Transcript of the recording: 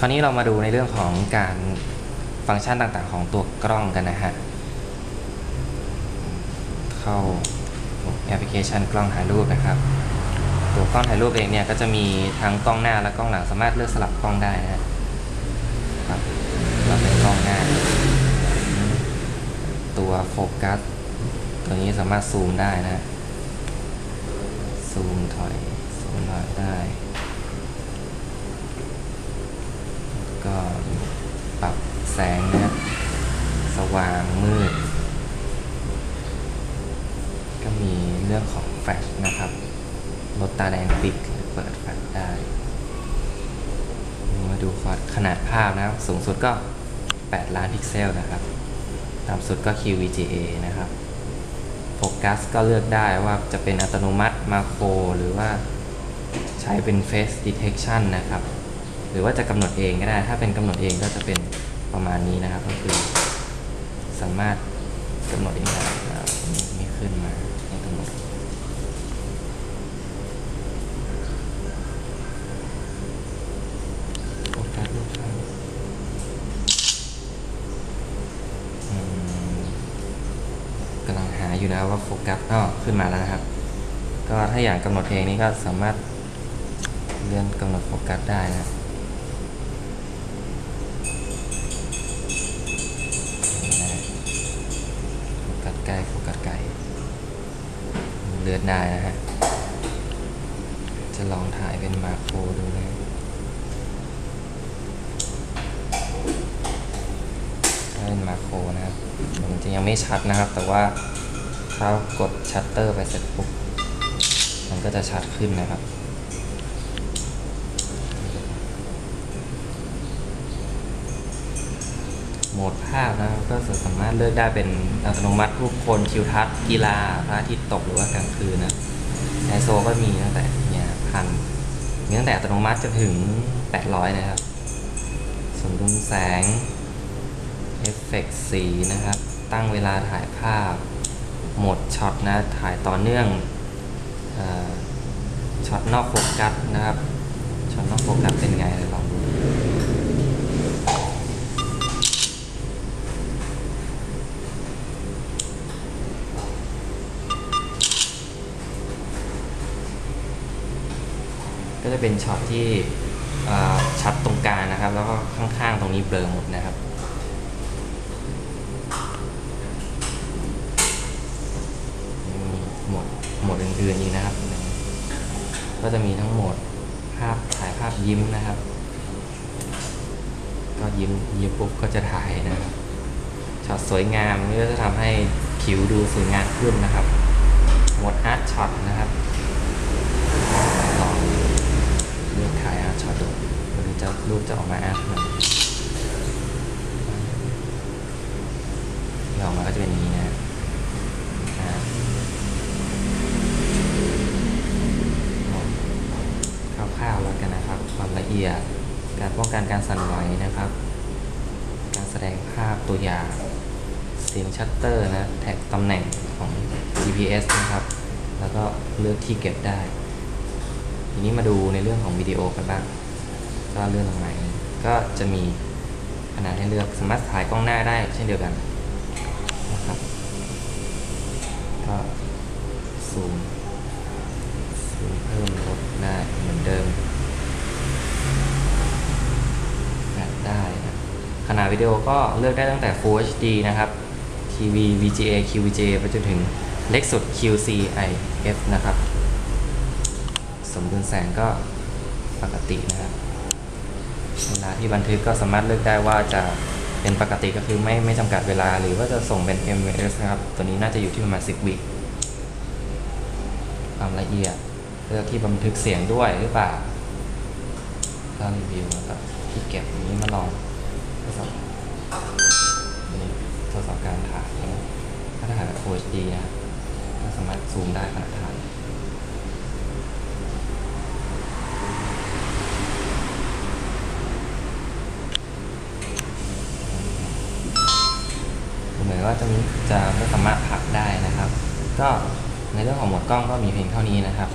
คราวนี้เรามาดูในเรื่องของการฟังก์ชันต่างๆ ของตัวกล้องกันนะฮะ เข้าแอปพลิเคชันกล้องถ่ายรูปนะครับ ตัวกล้องถ่ายรูปเองเนี่ยก็จะมีทั้งกล้องหน้าและกล้องหลังสามารถเลือกสลับกล้องได้นะฮะครับเราเป็นกล้องหน้า ตัวโฟกัส ตัวนี้สามารถซูมได้นะฮะซูมถอยซูมถอยได้ ก็ปรับ แสงนะสว่างมืด ก็มีเรื่องของแฟลชนะครับลดตาแดงปิดเปิดแฟลชได้ มาดูขนาดภาพนะครับ สูงสุดก็ 8 ล้านพิกเซลนะครับ ต่ำสุดก็ QVGA นะครับโฟกัสก็เลือกได้ว่าจะเป็นอัตโนมัติมาโครหรือว่าใช้เป็น Face Detection นะครับ หรือว่าจะกำหนดเองก็ได้ ถ้าเป็นกำหนดเองก็จะเป็น ประมาณนี้นะครับ ก็คือสามารถกำหนดเองได้นะมีขึ้นมาให้กำหนดโฟกัสรูปภาพอืมกำลังหาอยู่นะว่าโฟกัสอ้อขึ้นมาแล้วนะครับ ก็ถ้าอยางกำหนดเองนี่ก็สามารถเลื่อนกำหนดโฟกัสได้นะ ลือดได้นะฮะ จะลองถ่ายเป็นมาโครดูนะถ้าเป็นมาโครนะครับมันจะยังไม่ชัดนะครับ แต่ว่าถ้ากดชัตเตอร์ไปเสร็จปุ๊บ มันก็จะชัดขึ้นนะครับ หมดภาพนะครับก็สามารถเลือกได้เป็นอัตโนมัติรูปคนทิวทัศน์กีฬาพระอาทิตย์ตกหรือว่ากลางคืนนะไอโซก็มีตั้งแต่เนี่ยพันมีตั้งแต่อัตโนมัติจนถึง 800 นะครับสมดุลแสงเอฟเฟกต์สีนะครับ ตั้งเวลาถ่ายภาพโหมดช็อตนะ ถ่ายต่อเนื่องอช็อตนอกโฟกัสนะครับช็อตนอกโฟกัส ก็จะเป็นช็อตที่ชัดตรงกลางนะครับ แล้วก็ข้างๆตรงนี้เบลอหมดนะครับมีหมดหมดอื่นๆอีกนะครับ ก็จะมีทั้งหมดภาพถ่ายภาพยิ้มนะครับ ก็ยิ้มยิ้มปุ๊บก็จะถ่ายนะครับช็อตสวยงามนี่ก็จะทำให้ผิวดูสวยงามขึ้นนะครับ หมดอาร์ตช็อตนะครับลองเลือกายอาร์ตช็อตดูมาดูจะรูปจะออกมาอาร์ตไหมที่ออกมาก็จะเป็นอย่างนี้นะอ่าคร่าวๆแล้วกันนะครับ ความละเอียด การป้องกันการสั่นไหวนะครับ การแสดงภาพตัวอย่าง เสียงชัตเตอร์นะ แท็กตำแหน่งของ GPS นะครับ แล้วก็เลือกที่เก็บได้ ทีนี้มาดูในเรื่องของวิดีโอกันบ้างก็เลื่อนลงมาก็จะมีขนาดให้เลือกสามารถถ่ายกล้องหน้าได้เช่นเดียวกันนะครับก็ซูมซูมเพิ่มลดได้เหมือนเดิมได้นะขนาดวิดีโอก็เลือกได้ตั้งแต่ Full HD นะครับ TV VGA QVGA ไปจนถึงเล็กสุด QCIF นะครับ มดุลแสงก็ปกตินะครับเวลาที่บันทึกก็สามารถเลือกได้ว่าจะเป็นปกติก็คือไม่ไม่จำกัดเวลาหรือว่าจะส่งเป็น MVS นะครับ ตัวนี้น่าจะอยู่ที่ประมาณ 10 วิความละเอียดเลือกที่บันทึกเสียงด้วยหรือเปล่าก็รีวิวแล้วก็ที่เก็บนี้มาลองทดสอบนี่ทดสอบการถ่ายถ้าถ่ายแบบ Full HD นะก็สามารถซูมได้ขนาดถ่าย อนว่าจะมีจะไม่สามารถพักได้นะครับ ก็ในเรื่องของหมดกล้องก็มีเพียงเท่านี้นะครับ